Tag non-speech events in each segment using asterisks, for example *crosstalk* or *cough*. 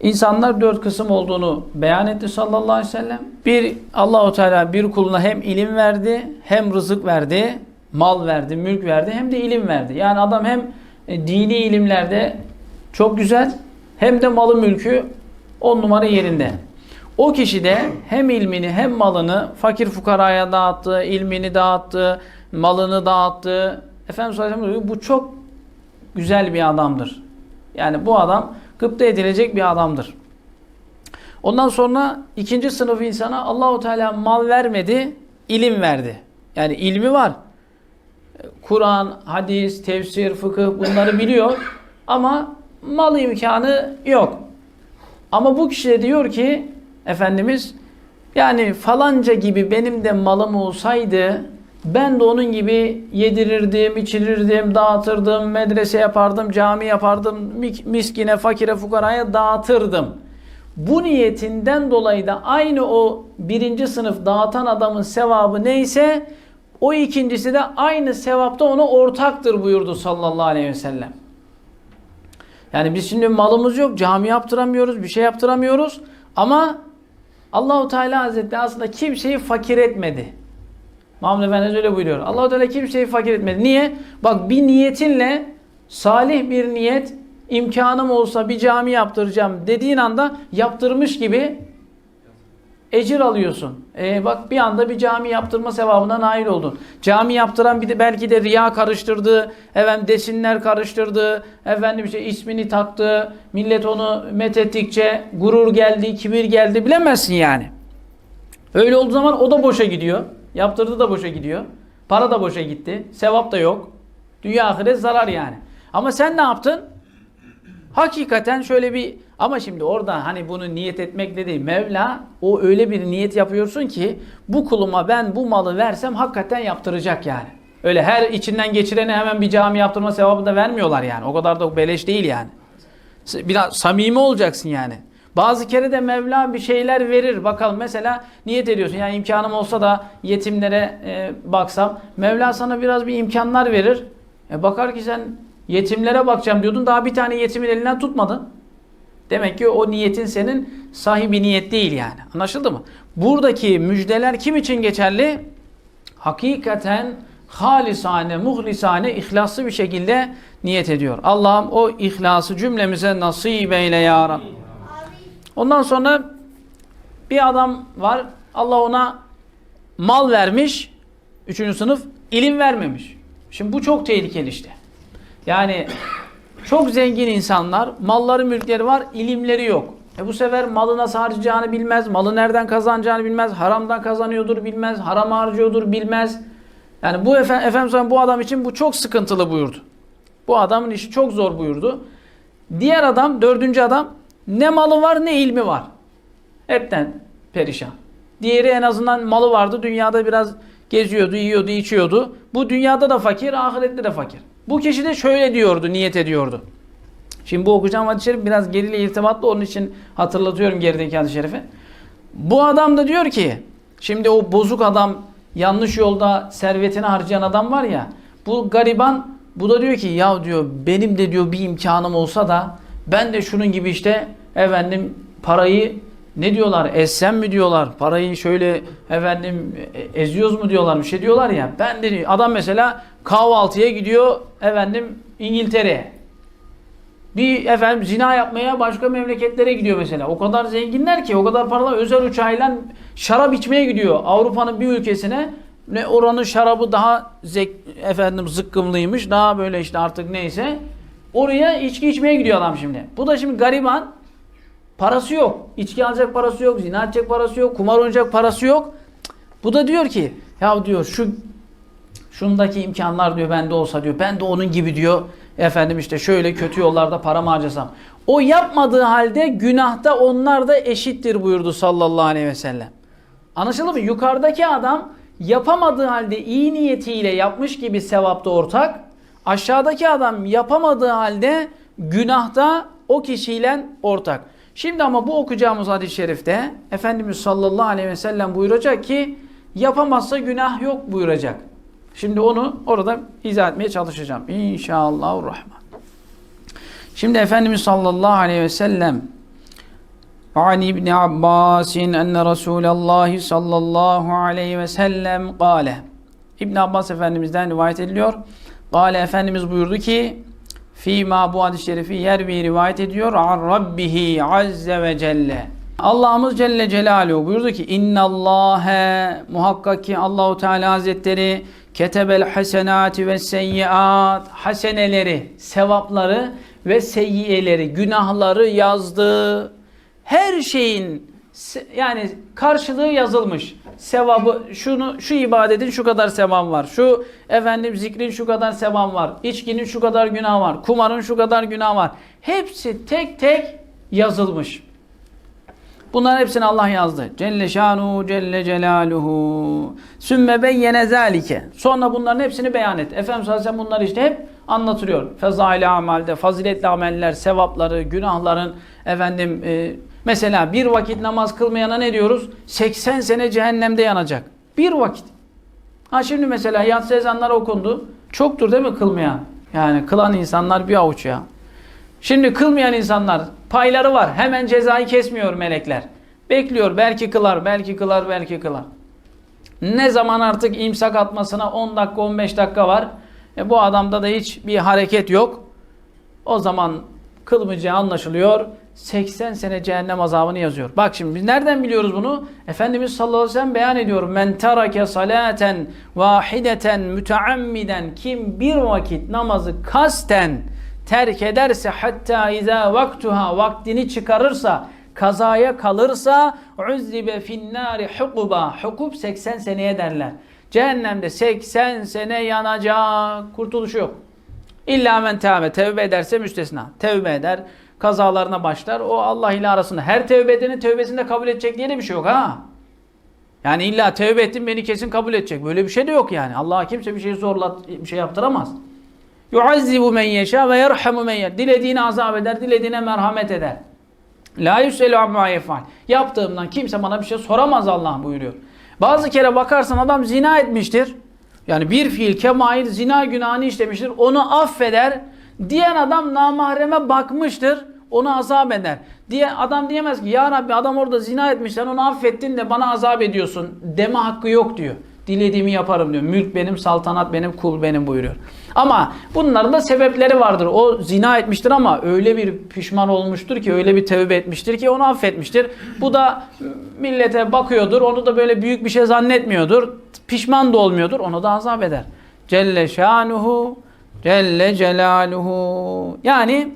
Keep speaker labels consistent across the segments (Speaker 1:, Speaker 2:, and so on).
Speaker 1: İnsanlar dört kısım olduğunu beyan etti sallallahu aleyhi ve sellem. Bir Allahu Teala bir kuluna hem ilim verdi, hem rızık verdi, mal verdi, mülk verdi, hem de ilim verdi. Yani adam hem e, dini ilimlerde çok güzel, hem de malı mülkü on numara yerinde. O kişi de hem ilmini hem malını fakir fukaraya dağıttı, ilmini dağıttı, malını dağıttı. Efendimiz sallallahu aleyhi ve sellem diyor, bu çok güzel bir adamdır. Yani bu adam gıpta edilecek bir adamdır. Ondan sonra ikinci sınıf insana Allahu Teala mal vermedi, ilim verdi. Yani ilmi var. Kur'an, hadis, tefsir, fıkıh bunları biliyor *laughs* ama mal imkanı yok. Ama bu kişi de diyor ki Efendimiz yani falanca gibi benim de malım olsaydı ben de onun gibi yedirirdim, içirirdim, dağıtırdım, medrese yapardım, cami yapardım, miskine, fakire, fukaraya dağıtırdım. Bu niyetinden dolayı da aynı o birinci sınıf dağıtan adamın sevabı neyse o ikincisi de aynı sevapta ona ortaktır buyurdu sallallahu aleyhi ve sellem. Yani biz şimdi malımız yok, cami yaptıramıyoruz, bir şey yaptıramıyoruz ama Allahu Teala Hazretleri aslında kimseyi fakir etmedi. Muhammed Efendimiz öyle buyuruyor. Allahu Teala kimseyi fakir etmedi. Niye? Bak bir niyetinle salih bir niyet imkanım olsa bir cami yaptıracağım dediğin anda yaptırmış gibi ecir alıyorsun. E bak bir anda bir cami yaptırma sevabına nail oldun. Cami yaptıran bir de belki de riya karıştırdı, efendim desinler karıştırdı, efendim işte ismini taktı, millet onu methettikçe gurur geldi, kibir geldi bilemezsin yani. Öyle olduğu zaman o da boşa gidiyor. Yaptırdı da boşa gidiyor. Para da boşa gitti. Sevap da yok. Dünya ahiret zarar yani. Ama sen ne yaptın? Hakikaten şöyle bir ama şimdi orada hani bunu niyet etmekle değil. Mevla o öyle bir niyet yapıyorsun ki bu kuluma ben bu malı versem hakikaten yaptıracak yani. Öyle her içinden geçirene hemen bir cami yaptırma sevabı da vermiyorlar yani. O kadar da beleş değil yani. Biraz samimi olacaksın yani. Bazı kere de Mevla bir şeyler verir. Bakalım mesela niyet ediyorsun. Yani imkanım olsa da yetimlere e, baksam. Mevla sana biraz bir imkanlar verir. E bakar ki sen yetimlere bakacağım diyordun. Daha bir tane yetimin elinden tutmadın. Demek ki o niyetin senin sahibi niyet değil yani. Anlaşıldı mı? Buradaki müjdeler kim için geçerli? Hakikaten halisane, muhlisane, ihlaslı bir şekilde niyet ediyor. Allah'ım o ihlası cümlemize nasip eyle ya Rabbi. Ondan sonra bir adam var. Allah ona mal vermiş. Üçüncü sınıf ilim vermemiş. Şimdi bu çok tehlikeli işte. Yani çok zengin insanlar, malları mülkleri var, ilimleri yok. E bu sefer malı nasıl harcayacağını bilmez, malı nereden kazanacağını bilmez, haramdan kazanıyordur bilmez, haram harcıyordur bilmez. Yani bu efe, Efendimiz bu adam için bu çok sıkıntılı buyurdu. Bu adamın işi çok zor buyurdu. Diğer adam, dördüncü adam ne malı var ne ilmi var. Hepten perişan. Diğeri en azından malı vardı. Dünyada biraz geziyordu, yiyordu, içiyordu. Bu dünyada da fakir, ahirette de fakir. Bu kişi de şöyle diyordu, niyet ediyordu. Şimdi bu okuyacağım hadis-i şerif biraz geriyle irtibatlı onun için hatırlatıyorum gerideki hadis-i şerifi. Bu adam da diyor ki, şimdi o bozuk adam, yanlış yolda servetini harcayan adam var ya, bu gariban, bu da diyor ki ya diyor benim de diyor bir imkanım olsa da ben de şunun gibi işte efendim parayı ne diyorlar essem mi diyorlar parayı şöyle efendim e- eziyoruz mu diyorlar bir şey diyorlar ya ben de adam mesela kahvaltıya gidiyor efendim İngiltere'ye bir efendim zina yapmaya başka memleketlere gidiyor mesela. O kadar zenginler ki o kadar paralar özel uçağıyla şarap içmeye gidiyor. Avrupa'nın bir ülkesine ne oranın şarabı daha zek, efendim zıkkımlıymış. Daha böyle işte artık neyse. Oraya içki içmeye gidiyor adam şimdi. Bu da şimdi gariban. Parası yok. İçki alacak parası yok. Zina edecek parası yok. Kumar oynayacak parası yok. Bu da diyor ki ya diyor şu şundaki imkanlar diyor bende olsa diyor. Ben de onun gibi diyor. Efendim işte şöyle kötü yollarda para harcasam. O yapmadığı halde günahta onlar da eşittir buyurdu sallallahu aleyhi ve sellem. Anlaşıldı mı? Yukarıdaki adam yapamadığı halde iyi niyetiyle yapmış gibi sevapta ortak. Aşağıdaki adam yapamadığı halde günahta o kişiyle ortak. Şimdi ama bu okuyacağımız hadis-i şerifte Efendimiz sallallahu aleyhi ve sellem buyuracak ki yapamazsa günah yok buyuracak. Şimdi onu orada izah etmeye çalışacağım. İnşallahurrahman. Şimdi Efendimiz sallallahu aleyhi ve sellem عن ابن عباس أن رسول الله صلى الله عليه وسلم قال İbn Abbas Efendimiz'den rivayet ediliyor. Gale Efendimiz buyurdu ki Fîmâ bu hadis-i şerifi yer bir rivayet ediyor. An Rabbihi azze ve celle. Allah'ımız Celle Celaluhu buyurdu ki İnnallâhe muhakkak ki Allahu Teala Hazretleri ketebel hasenati ve seyyiat haseneleri, sevapları ve seyyiyeleri, günahları yazdı. Her şeyin yani karşılığı yazılmış. Sevabı şunu şu ibadetin şu kadar sevabı var. Şu efendim zikrin şu kadar sevabı var. İçkinin şu kadar günah var. Kumarın şu kadar günah var. Hepsi tek tek yazılmış. Bunların hepsini Allah yazdı. Celle şanu celle celaluhu. Sümme beyyene zalike. Sonra bunların hepsini beyan et. Efendimiz sallallahu aleyhi ve sellem bunları işte hep anlatılıyor. Fezaili amalde, faziletli ameller, sevapları, günahların efendim e, mesela bir vakit namaz kılmayana ne diyoruz? 80 sene cehennemde yanacak. Bir vakit. Ha şimdi mesela yatsı ezanları okundu. Çoktur değil mi kılmayan? Yani kılan insanlar bir avuç ya. Şimdi kılmayan insanlar payları var. Hemen cezayı kesmiyor melekler. Bekliyor. Belki kılar, belki kılar, belki kılar. Ne zaman artık imsak atmasına 10 dakika, 15 dakika var. E bu adamda da hiç bir hareket yok. O zaman kılmayacağı anlaşılıyor. 80 sene cehennem azabını yazıyor. Bak şimdi biz nereden biliyoruz bunu? Efendimiz sallallahu aleyhi ve sellem beyan ediyor. Men terake salaten vahideten müteammiden kim bir vakit namazı kasten terk ederse hatta izâ vaktuha vaktini çıkarırsa kazaya kalırsa uzzibe finnâri hukuba hukub 80 seneye derler. Cehennemde 80 sene yanacak. Kurtuluşu yok. İlla men tevbe. Tevbe ederse müstesna. Tevbe eder. Kazalarına başlar. O Allah ile arasında. Her tevbe edenin tevbesini kabul edecek diye bir şey yok ha. Yani illa tevbe ettim beni kesin kabul edecek. Böyle bir şey de yok yani. Allah'a kimse bir şey zorlat, bir şey yaptıramaz. Yuazzibu men yeşâ ve yerhamu men yer. Dilediğine azap eder, dilediğine merhamet eder. La yuselu amma yefal. Yaptığımdan kimse bana bir şey soramaz Allah buyuruyor. Bazı kere bakarsan adam zina etmiştir. Yani bir fiil kemail zina günahını işlemiştir. Onu affeder. Diyen adam namahreme bakmıştır. Onu azap eder. Diye adam diyemez ki ya Rabbi adam orada zina etmiş sen onu affettin de bana azap ediyorsun deme hakkı yok diyor. Dilediğimi yaparım diyor. Mülk benim, saltanat benim, kul benim buyuruyor. Ama bunların da sebepleri vardır. O zina etmiştir ama öyle bir pişman olmuştur ki, öyle bir tevbe etmiştir ki onu affetmiştir. Bu da millete bakıyordur, onu da böyle büyük bir şey zannetmiyordur. Pişman da olmuyordur, onu da azap eder. Celle şanuhu, Celle celaluhu. Yani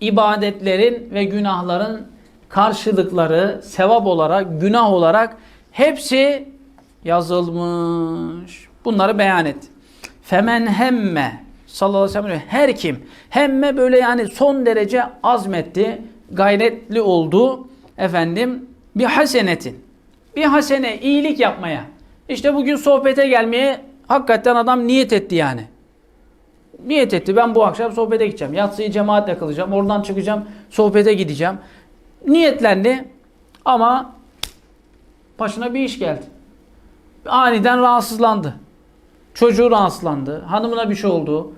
Speaker 1: ibadetlerin ve günahların karşılıkları sevap olarak, günah olarak hepsi yazılmış. Bunları beyan et. Femen hemme sallallahu aleyhi ve sellem her kim hemme böyle yani son derece azmetti, gayretli oldu efendim bir hasenetin. Bir hasene iyilik yapmaya. İşte bugün sohbete gelmeye hakikaten adam niyet etti yani. Niyet etti ben bu akşam sohbete gideceğim. Yatsıyı cemaatle kılacağım. Oradan çıkacağım sohbete gideceğim. Niyetlendi ama başına bir iş geldi. Aniden rahatsızlandı. Çocuğu rahatsızlandı. Hanımına bir şey oldu.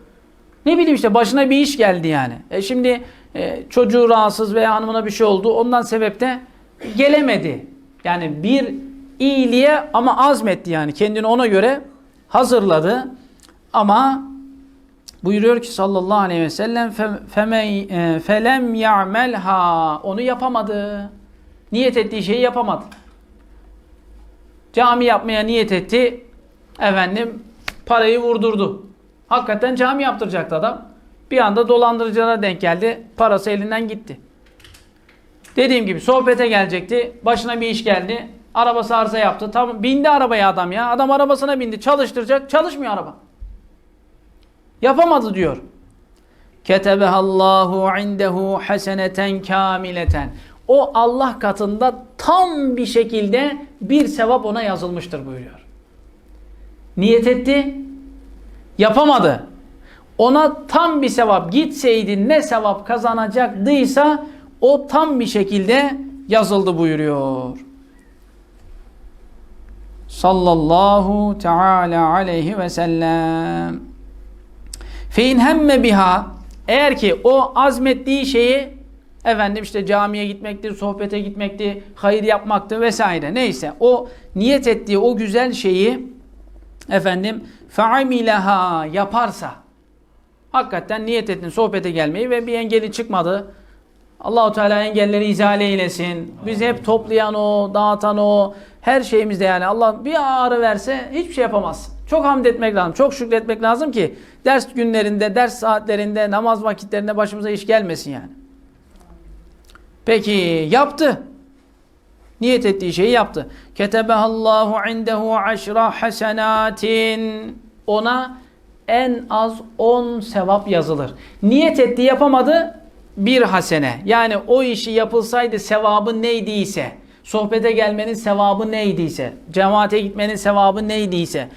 Speaker 1: Ne bileyim işte başına bir iş geldi yani. E şimdi e, çocuğu rahatsız veya hanımına bir şey oldu. Ondan sebep de gelemedi. Yani bir iyiliğe ama azmetti yani. Kendini ona göre hazırladı. Ama buyuruyor ki sallallahu aleyhi ve sellem "Feme- e, felem ya'melha onu yapamadı. Niyet ettiği şeyi yapamadı. Cami yapmaya niyet etti. Efendim parayı vurdurdu. Hakikaten cami yaptıracaktı adam. Bir anda dolandırıcılara denk geldi. Parası elinden gitti. Dediğim gibi sohbete gelecekti. Başına bir iş geldi. Arabası arıza yaptı. Tam bindi arabaya adam ya. Adam arabasına bindi. Çalıştıracak. Çalışmıyor araba. Yapamadı diyor. Ketebehallahu indehu haseneten kamileten. O Allah katında tam bir şekilde bir sevap ona yazılmıştır buyuruyor. Niyet etti, yapamadı. Ona tam bir sevap gitseydi ne sevap kazanacaktıysa o tam bir şekilde yazıldı buyuruyor. Sallallahu teala aleyhi ve sellem. Fein hemme biha eğer ki o azmettiği şeyi Efendim işte camiye gitmektir, sohbete gitmektir, hayır yapmaktır vesaire. Neyse o niyet ettiği o güzel şeyi efendim faamileha yaparsa hakikaten niyet ettin sohbete gelmeyi ve bir engeli çıkmadı. Allahu Teala engelleri izale eylesin. Bizi hep toplayan o, dağıtan o, her şeyimizde yani Allah bir ağrı verse hiçbir şey yapamaz. Çok hamd etmek lazım, çok şükretmek lazım ki ders günlerinde, ders saatlerinde, namaz vakitlerinde başımıza iş gelmesin yani. Peki yaptı. Niyet ettiği şeyi yaptı. Ketebehallahu indehu aşra hasenatin. Ona en az 10 sevap yazılır. Niyet etti yapamadı bir hasene. Yani o işi yapılsaydı sevabı neydiyse, sohbete gelmenin sevabı neydiyse, cemaate gitmenin sevabı neydiyse,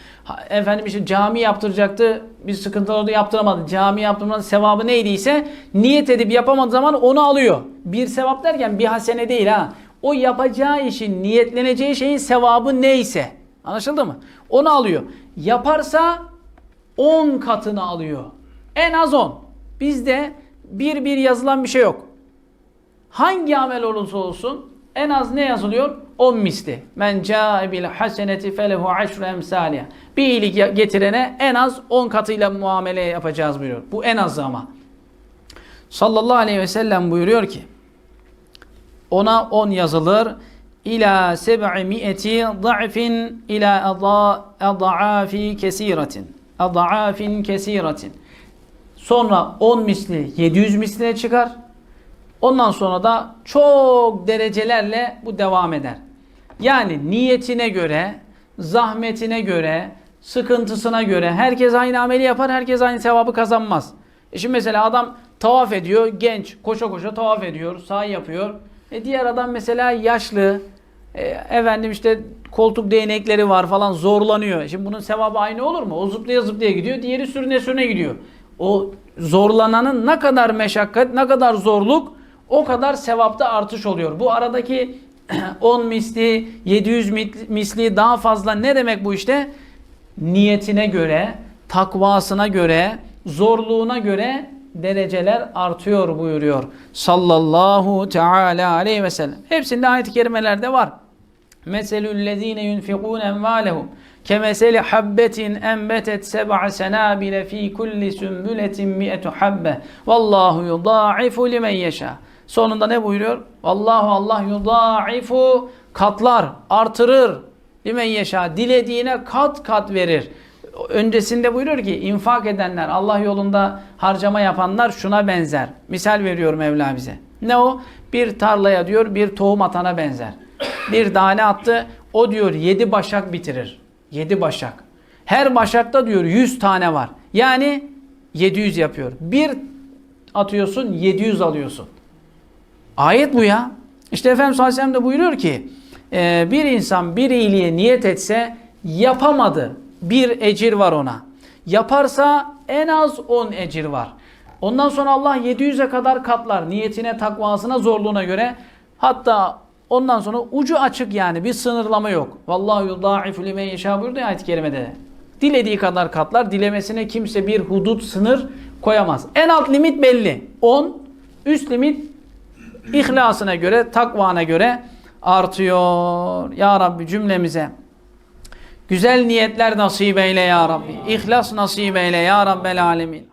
Speaker 1: efendim işte cami yaptıracaktı, bir sıkıntı oldu yaptıramadı. Cami yaptırmanın sevabı neydiyse niyet edip yapamadığı zaman onu alıyor. Bir sevap derken bir hasene değil ha. O yapacağı işin, niyetleneceği şeyin sevabı neyse. Anlaşıldı mı? Onu alıyor. Yaparsa 10 katını alıyor. En az 10. Bizde bir bir yazılan bir şey yok. Hangi amel olursa olsun en az ne yazılıyor? 10 misli. Men ca'e bil haseneti felehu aşru emsaliha. Bir iyilik getirene en az 10 katıyla muamele yapacağız buyuruyor. Bu en az ama. Sallallahu aleyhi ve sellem buyuruyor ki ona 10 yazılır. İlâ seb'i mi'eti da'fin ilâ adâfi kesiratin. Adâfin kesiratin. Sonra 10 misli 700 misline çıkar. Ondan sonra da çok derecelerle bu devam eder. Yani niyetine göre, zahmetine göre, sıkıntısına göre herkes aynı ameli yapar, herkes aynı sevabı kazanmaz. E şimdi mesela adam tavaf ediyor, genç, koşa koşa tavaf ediyor, sahi yapıyor. E diğer adam mesela yaşlı, e, efendim işte koltuk değnekleri var falan zorlanıyor. Şimdi bunun sevabı aynı olur mu? O zıplaya zıplaya gidiyor, diğeri sürüne sürüne gidiyor. O zorlananın ne kadar meşakkat, ne kadar zorluk o kadar sevapta artış oluyor. Bu aradaki *clears throat* 10 misli, 700 mit- misli daha fazla ne demek bu işte? Niyetine göre, takvasına göre, zorluğuna göre dereceler artıyor buyuruyor. Sallallahu teala aleyhi ve sellem. Hepsinde ayet-i kerimelerde var. Meselüllezine yunfikun envalehum kemeseli habbetin enbetet seb'a senabile fi kulli sümbületin mi'etu habbe vallahu yudâifu limen yeşâ. Sonunda ne buyuruyor? Vallahu Allah yudâifu katlar, artırır limen yeşâ. Dilediğine kat kat verir. Öncesinde buyuruyor ki infak edenler, Allah yolunda harcama yapanlar şuna benzer. Misal veriyor Mevla bize. Ne o? Bir tarlaya diyor bir tohum atana benzer. Bir tane attı. O diyor yedi başak bitirir. Yedi başak. Her başakta diyor 100 tane var. Yani 700 yapıyor. Bir atıyorsun 700 alıyorsun. Ayet bu ya. İşte Efendimiz sallallahu aleyhi ve sellem de buyuruyor ki e, bir insan bir iyiliğe niyet etse yapamadı. Bir ecir var ona. Yaparsa en az 10 ecir var. Ondan sonra Allah 700'e kadar katlar. Niyetine, takvasına, zorluğuna göre. Hatta ondan sonra ucu açık yani bir sınırlama yok. Vallahu yudâifu limen yeşâ buyurdu ya ayet-i kerimede. Dilediği kadar katlar. Dilemesine kimse bir hudut, sınır koyamaz. En alt limit belli. 10. Üst limit İhlasına göre, takvana göre artıyor. Ya Rabbi cümlemize güzel niyetler nasip eyle ya Rabbi. İhlas nasip eyle ya Rabbel alemin.